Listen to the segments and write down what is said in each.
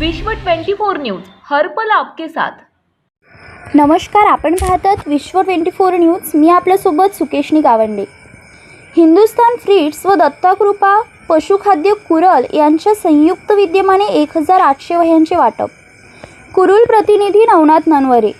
विश्व 24 न्यूज हर्पल आपके साथ. नमस्कार आपण पाहतात विश्व ट्वेंटी फोर न्यूज. मी आपल्यासोबत सुकेशनी गावंडे. हिंदुस्तान फ्रीड्स व दत्ताकृपा पशुखाद्य कुरल यांच्या संयुक्त विद्यमाने एक हजार आठशे वह्यांचे वाटप. कुरुल प्रतिनिधी नवनाथ ननवरे.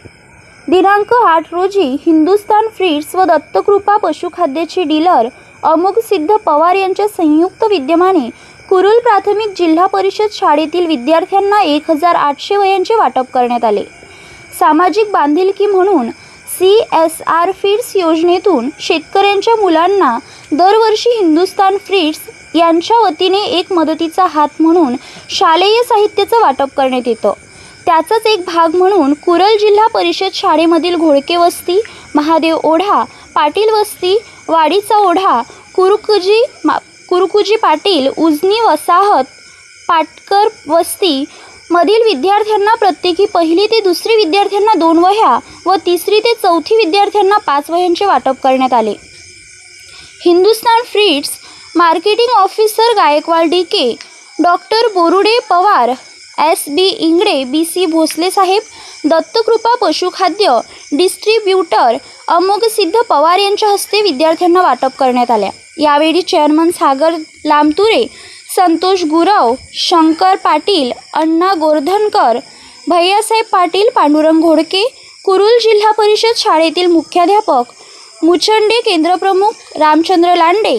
दिनांक आठ रोजी हिंदुस्तान फ्रीड्स व दत्तकृपा पशुखाद्याचे डीलर अमुक सिद्ध पवार यांच्या संयुक्त विद्यमाने कुरुल प्राथमिक जिल्हा परिषद शाळेतील विद्यार्थ्यांना एक हजार आठशे वयांचे वाटप करण्यात आले. सामाजिक बांधिलकी म्हणून सी एस आर फीड्स योजनेतून शेतकऱ्यांच्या मुलांना दरवर्षी हिंदुस्तान फ्रीड्स यांच्या वतीने एक मदतीचा हात म्हणून शालेय साहित्याचं वाटप करण्यात येतं. त्याचाच एक भाग म्हणून कुरल जिल्हा परिषद शाळेमधील घोडके वस्ती महादेव ओढा पाटील वस्ती वाडीचा ओढा कुरुकुजी मा कुरुकुजी पाटील उजनी वसाहत पाटकर वस्ती मधील विद्यार्थ्यांना प्रत्येकी पहिली ते दुसरी विद्यार्थ्यांना दोन वह्या व तिसरी ते चौथी विद्यार्थ्यांना पाच वह्यांचे वाटप करण्यात आले. Hindustan फ्रीड्स marketing officer Gaikwad D K doctor Borude Pawar S B Ingde B C Bhosle साहेब दत्तकृपा पशुखाद्य डिस्ट्रीब्युटर अमोघसिद्ध पवार यांच्या हस्ते विद्यार्थ्यांना वाटप करण्यात आल्या यावेळी चेअरमन सागर लामतुरे संतोष गुरव शंकर पाटील अण्णा गोर्धनकर भैयासाहेब पाटील पांडुरंग घोडके कुरुल जिल्हा परिषद शाळेतील मुख्याध्यापक मुचंडे केंद्रप्रमुख रामचंद्र लांडे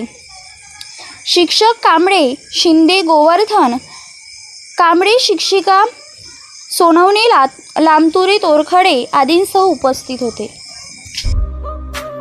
शिक्षक कांबळे शिंदे गोवर्धन कांबळे शिक्षिका सोनवणे ला लामतुरे तोरखडे आदींसह उपस्थित होते.